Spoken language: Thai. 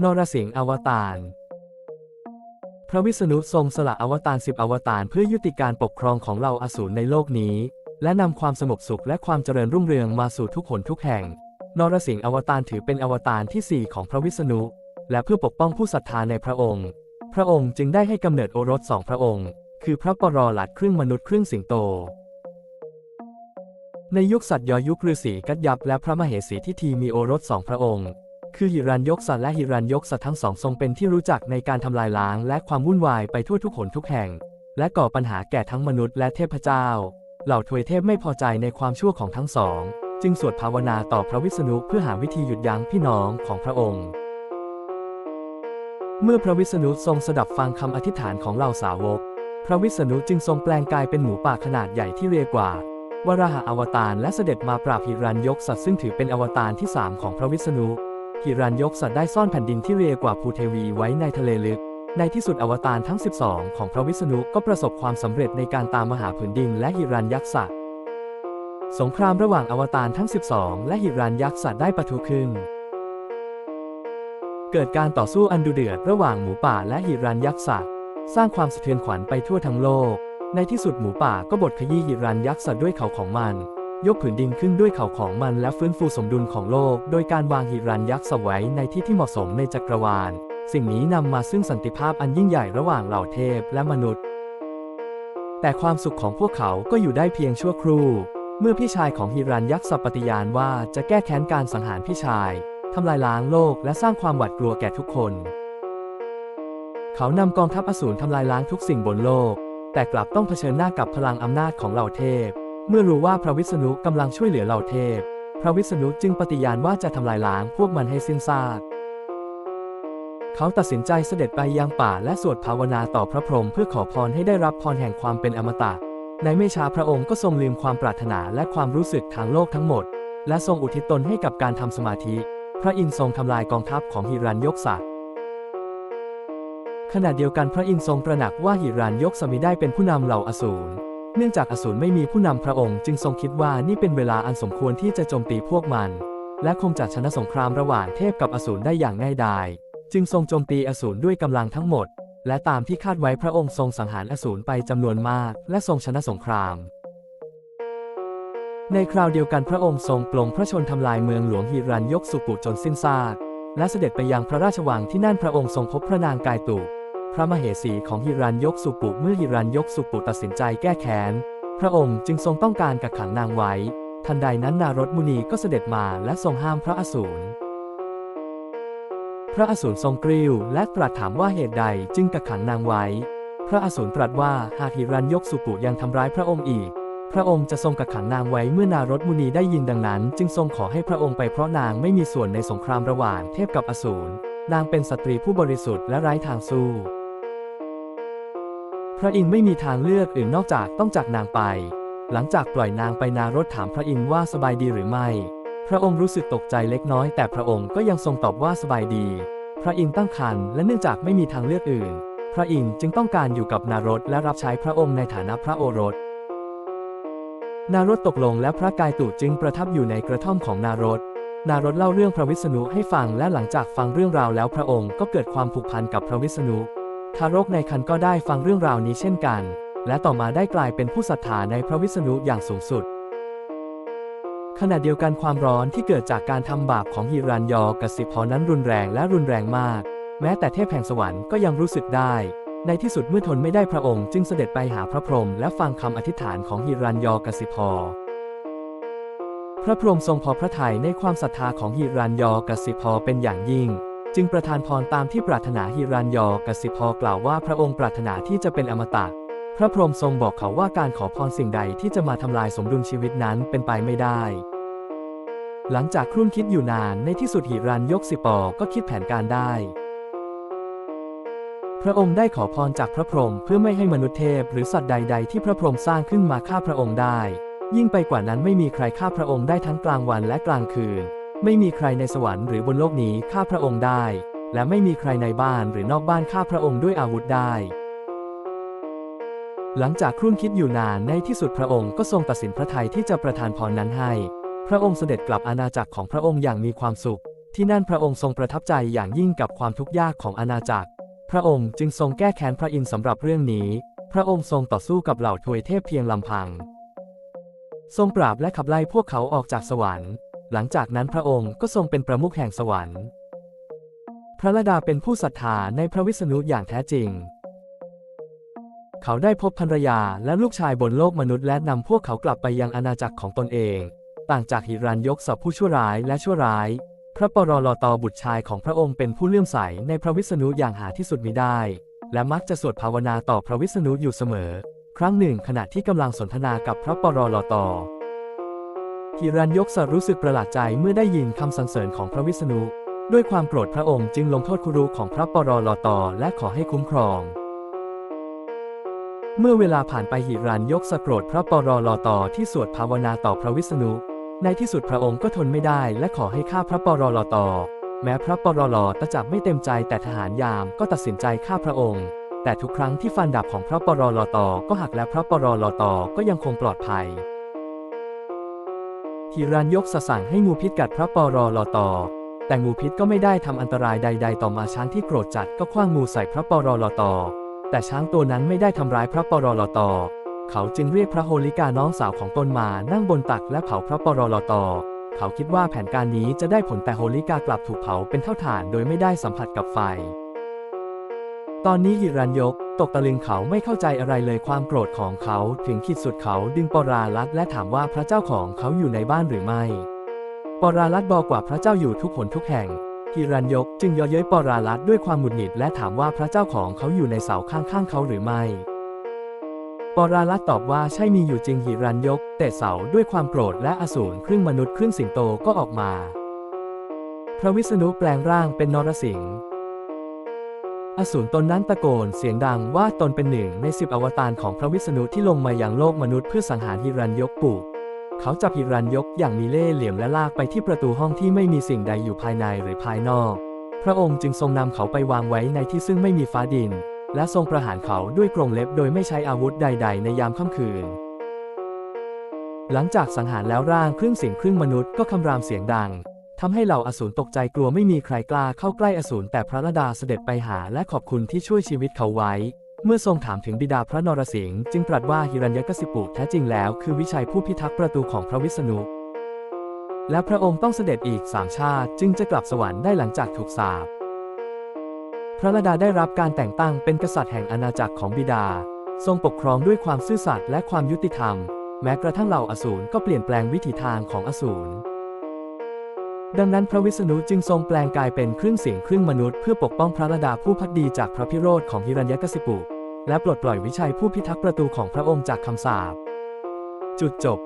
นรสิงห์อวตารพระวิษณุทรงสละอวตารสิบอวตารเพื่อยุติการปกครองของเราอสูรในโลกนี้ และนำความสงบสุขและความเจริญรุ่งเรืองมาสู่ทุกหนทุกแห่ง นรสิงห์อวตารถือเป็นอวตารที่สี่ของพระวิษณุ และเพื่อปกป้องผู้ศรัทธาในพระองค์ พระองค์จึงได้ให้กำเนิดโอรสสองพระองค์ คือพระปรหลัดครึ่งมนุษย์ครึ่งสิงโตในยุคสัตยยุคฤาษีกัดยับและพระมเหสีทิทีมีโอรสสองพระองค์ คือหิรันยกษัตริย์และหิรันยกษัตริย์ทั้งสองทรงเป็นที่รู้จักในการทำลายล้างและความวุ่นวายไปทั่วทุกหนทุกแห่ง และก่อปัญหาแก่ทั้งมนุษย์และเทพเจ้า เหล่าทวยเทพไม่พอใจในความชั่วของทั้งสอง จึงสวดภาวนาต่อพระวิษณุเพื่อหาวิธีหยุดยั้งพี่น้องของพระองค์ เมื่อพระวิษณุทรงสดับฟังคำอธิษฐานของเหล่าสาวก พระวิษณุจึงทรงแปลงกายเป็นหมูป่าขนาดใหญ่ที่เรียกว่าวราหะอวตารและเสด็จมาปราบหิรันยกษัตริย์ซึ่งถือเป็นอวตารที่สามของพระวิษณุ หิรันยกษัตริย์ได้ซ่อนแผ่นดินที่เรียกว่าภูเทวีไว้ในทะเลลึก ในที่สุดอวตารทั้ง 12 ของพระวิษณุก็ประสบความสำเร็จในการตามมหาผืนดินและหิรันยักษ์สัตว์สงครามระหว่างอวตารทั้ง 12 และหิรันยักษ์สัตว์ได้ปะทุขึ้น เกิดการต่อสู้อันดุเดือดระหว่างหมูป่าและหิรันยักษ์สัตว์สร้างความสะเทือนขวัญไปทั่วทั้งโลก ในที่สุดหมูป่าก็บดขยี้หิรันยักษ์สัตว์ด้วยเขาของมัน ยกผืนดินขึ้นด้วยเขาของมันและฟื้นฟูสมดุลของโลก โดยการวางหิรันยักษ์สไว้ในที่ที่เหมาะสมในจักรวาล สิ่งนี้นำมาซึ่งสันติภาพอันยิ่งใหญ่ระหว่างเหล่าเทพและมนุษย์ แต่ความสุขของพวกเขาก็อยู่ได้เพียงชั่วครู่ เมื่อพี่ชายของหิรันยักษ์สัปฏิญาณว่าจะแก้แค้นการสังหารพี่ชายทำลายล้างโลกและสร้างความหวาดกลัวแก่ทุกคน เขานำกองทัพอสูรทำลายล้างทุกสิ่งบนโลก แต่กลับต้องเผชิญหน้ากับพลังอำนาจของเหล่าเทพ เมื่อรู้ว่าพระวิษณุกำลังช่วยเหลือเหล่าเทพ พระวิษณุจึงปฏิญาณว่าจะทำลายล้างพวกมันให้สิ้นซาก เขาตัดสินใจเสด็จไปยังป่าและสวดภาวนาต่อพระพรหมเพื่อขอพรให้ได้รับพรแห่งความเป็นอมตะ ในไม่ช้าพระองค์ก็ทรงลืมความปรารถนาและความรู้สึกทางโลกทั้งหมด และทรงอุทิศตนให้กับการทำสมาธิ พระอินทร์ทรงทำลายกองทัพของหิรันยกษัตริย์ขณะเดียวกันพระอินทร์ทรงตระหนักว่าหิรันยกสมิได้เป็นผู้นำเหล่าอสูร เนื่องจากอสูรไม่มีผู้นำพระองค์จึงทรงคิดว่านี่เป็นเวลาอันสมควรที่จะโจมตีพวกมัน และคงจะชนะสงครามระหว่างเทพกับอสูรได้อย่างง่ายดาย จึงทรงโจมตีอสูรด้วยกำลังทั้งหมด และตามที่คาดไว้พระองค์ทรงสังหารอสูรไปจำนวนมาก และทรงชนะสงคราม ในคราวเดียวกันพระองค์ทรงปลงพระชนทำลายเมืองหลวงหิรันยกสุปุจนสิ้นซากและเสด็จไปยังพระราชวังที่นั่นพระองค์ทรงพบพระนางกายตุ พระมเหสีของหิรันยกสุปุเมื่อหิรันยกสุปุตัดสินใจแก้แค้น พระองค์จึงทรงต้องการกักขังนางไว้ ทันใดนั้นนารดมุนีก็เสด็จมาและทรงห้ามพระอสูร พระอสูรทรงกริ้วและตรัสถามว่าเหตุใดจึงกักขังนางไว้ พระอสูรตรัสว่าหากหิรันยกสุปุยังทำร้ายพระองค์อีก พระองค์จะทรงกักขังนางไว้เมื่อนารดมุนีได้ยินดังนั้น จึงทรงขอให้พระองค์ไปเพราะนางไม่มีส่วนในสงครามระหว่างเทพกับอสูรนางเป็นสตรีผู้บริสุทธิ์และไร้ทางสู้ ระอินทร์ไม่มีทางเลือกอื่นนอกจากต้องจากนางไป หลังจากปล่อยนางไปนารดถามพระอินทร์ว่าสบายดีหรือไม่ พระองค์รู้สึกตกใจเล็กน้อยแต่พระองค์ก็ยังทรงตอบว่าสบายดี พระอินทร์ตั้งครรภ์และเนื่องจากไม่มีทางเลือกอื่น พระอินทร์จึงต้องการอยู่กับนารดและรับใช้พระองค์ในฐานะพระโอรส นารดตกลงและพระกายตุจึงประทับอยู่ในกระท่อมของนารดนารดเล่าเรื่องพระวิษณุให้ฟังและหลังจากฟังเรื่องราวแล้วพระองค์ก็เกิดความผูกพันกับพระวิษณุ ทารกในครรภ์ก็ได้ฟังเรื่องราวนี้เช่นกัน และต่อมาได้กลายเป็นผู้ศรัทธาในพระวิษณุอย่างสูงสุด ขณะเดียวกันความร้อนที่เกิดจากการทำบาปของฮิรันยอกสิพอนั้นรุนแรงและรุนแรงมาก แม้แต่เทพแห่งสวรรค์ก็ยังรู้สึกได้ ในที่สุดเมื่อทนไม่ได้พระองค์จึงเสด็จไปหาพระพรหมและฟังคำอธิษฐานของฮิรันยอกสิพอพระพรหมทรงพอพระทัยในความศรัทธาของฮิรันยอกสิพอเป็นอย่างยิ่ง จึงประทานพรตามที่ปรารถนาฮิรันยอกสิพอกล่าวว่าพระองค์ปรารถนาที่จะเป็นอมตะ พระพรหมทรงบอกเขาว่าการขอพรสิ่งใดที่จะมาทำลายสมดุลชีวิตนั้นเป็นไปไม่ได้ หลังจากครุ่นคิดอยู่นานในที่สุดหิรันยกสิปอก็คิดแผนการได้ พระองค์ได้ขอพรจากพระพรหมเพื่อไม่ให้มนุษย์เทพหรือสัตว์ใด ๆ ที่พระพรหมสร้างขึ้นมาฆ่าพระองค์ได้ ยิ่งไปกว่านั้นไม่มีใครฆ่าพระองค์ได้ทั้งกลางวันและกลางคืน ไม่มีใครในสวรรค์หรือบนโลกนี้ฆ่าพระองค์ได้ และไม่มีใครในบ้านหรือนอกบ้านฆ่าพระองค์ด้วยอาวุธได้ หลังจากครุ่นคิดอยู่นานในที่สุดพระองค์ก็ทรงตัดสินพระทัยที่จะประทานพรนั้นให้ พระองค์เสด็จกลับอาณาจักรของพระองค์อย่างมีความสุข ที่นั่นพระองค์ทรงประทับใจอย่างยิ่งกับความทุกข์ยากของอาณาจักร พระองค์จึงทรงแก้แค้นพระอินทร์สำหรับเรื่องนี้ พระองค์ทรงต่อสู้กับเหล่าทวยเทพเพียงลำพัง ทรงปราบและขับไล่พวกเขาออกจากสวรรค์ หลังจากนั้นพระองค์ก็ทรงเป็นประมุขแห่งสวรรค์ พระลดาเป็นผู้ศรัทธาในพระวิษณุอย่างแท้จริง เขาได้พบภรรยาและลูกชายบนโลกมนุษย์และนำพวกเขากลับไปยังอาณาจักรของตนเอง ต่างจากหิรันยกศัพผู้ชั่วร้ายและชั่วร้าย พระปรลตบุตรชายของพระองค์เป็นผู้เลื่อมใสในพระวิษณุอย่างหาที่สุดมิได้ และมักจะสวดภาวนาต่อพระวิษณุอยู่เสมอ ครั้งหนึ่งขณะที่กำลังสนทนากับพระปรลต หิรันยกศัรู้สึกประหลาดใจเมื่อได้ยินคำสรรเสริญของพระวิษณุ ด้วยความโกรธพระองค์จึงลงโทษครูของพระปรลตและขอให้คุ้มครอง เมื่อเวลาผ่านไปหิรันยกสโกรธพระปรลตที่สวดภาวนาต่อพระวิษณุ ในที่สุดพระองค์ก็ทนไม่ได้และขอให้ฆ่าพระปรลตแม้พระปรลตจับไม่เต็มใจแต่ทหารยามก็ตัดสินใจฆ่าพระองค์ แต่ทุกครั้งที่ฟันดาบของพระปรลตก็หักและพระปรลตก็ยังคงปลอดภัย หิรันยกสสั่งให้งูพิษกัดพระปรลตอแต่งูพิษก็ไม่ได้ทำอันตรายใด ๆ ต่อมาช้างที่โกรธจัดก็คว้างงูใส่พระปรลตอแต่ช้างตัวนั้นไม่ได้ทำร้ายพระปรลตอเขาจึงเรียกพระโฮลิกาน้องสาวของตนมานั่งบนตักและเผาพระปรลตอเขาคิดว่าแผนการนี้จะได้ผลแต่โฮลิกากลับถูกเผาเป็นเท่าฐานโดยไม่ได้สัมผัสกับไฟ ตอนนี้หิรันยก ตกตะลึงเขาไม่เข้าใจอะไรเลยความโกรธของเขาถึงขีดสุดเขาดึงปราลัดและถามว่าพระเจ้าของเขาอยู่ในบ้านหรือไม่ ปราลัดบอกว่าพระเจ้าอยู่ทุกหนทุกแห่งฮิรันยกจึงย่อเย้ยปราลัดด้วยความหงุดหงิดและถามว่าพระเจ้าของเขาอยู่ในเสาข้างๆเขาหรือไม่ ปราลัดตอบว่าใช่มีอยู่จริงหิรันยกเตะเสาด้วยความโกรธและอสูรครึ่งมนุษย์ครึ่งสิงโตก็ออกมา พระวิษณุแปลงร่างเป็นนรสิงห์ อสูรตนนั้นตะโกนเสียงดังว่าตนเป็นหนึ่งในสิบอวตารของพระวิษณุที่ลงมาอย่างโลกมนุษย์เพื่อสังหารหิรันยกปุเขาจับหิรันยกอย่างมีเล่ห์เหลี่ยมและลากไปที่ประตูห้องที่ไม่มีสิ่งใดอยู่ภายในหรือภายนอก พระองค์จึงทรงนำเขาไปวางไว้ในที่ซึ่งไม่มีฟ้าดิน และทรงประหารเขาด้วยกรงเล็บโดยไม่ใช้อาวุธใด ๆ ในยามค่ำคืน หลังจากสังหารแล้วร่างครึ่งสิงครึ่งมนุษย์ก็คำรามเสียงดัง ทำให้เหล่าอสูรตกใจกลัวไม่มีใครกล้าเข้าใกล้อสูรแต่พระราดาเสด็จไปหาและขอบคุณที่ช่วยชีวิตเขาไว้ เมื่อทรงถามถึงบิดาพระนรสิงห์จึงตรัสว่าฮิรัญยกสิปุแท้จริงแล้วคือวิชัยผู้พิทักษ์ประตูของพระวิษณุ และพระองค์ต้องเสด็จอีกสามชาติ จึงจะกลับสวรรค์ได้หลังจากถูกสาปพระราดาได้รับการแต่งตั้งเป็นกษัตริย์แห่งอาณาจักรของบิดา ทรงปกครองด้วยความซื่อสัตย์และความยุติธรรม แม้กระทั่งเหล่าอสูรก็เปลี่ยนแปลงวิถีทางของอสูร ดังนั้นพระวิษณุจึงทรงแปลงกายเป็นครึ่งเสียงครึ่งมนุษย์เพื่อปกป้องพระราดาผู้พักดีจากพระพิโรธของฮิรัญยกสิปุและปลดปล่อยวิชัยผู้พิทักษ์ประตูของพระองค์จากคำสาปจุดจบ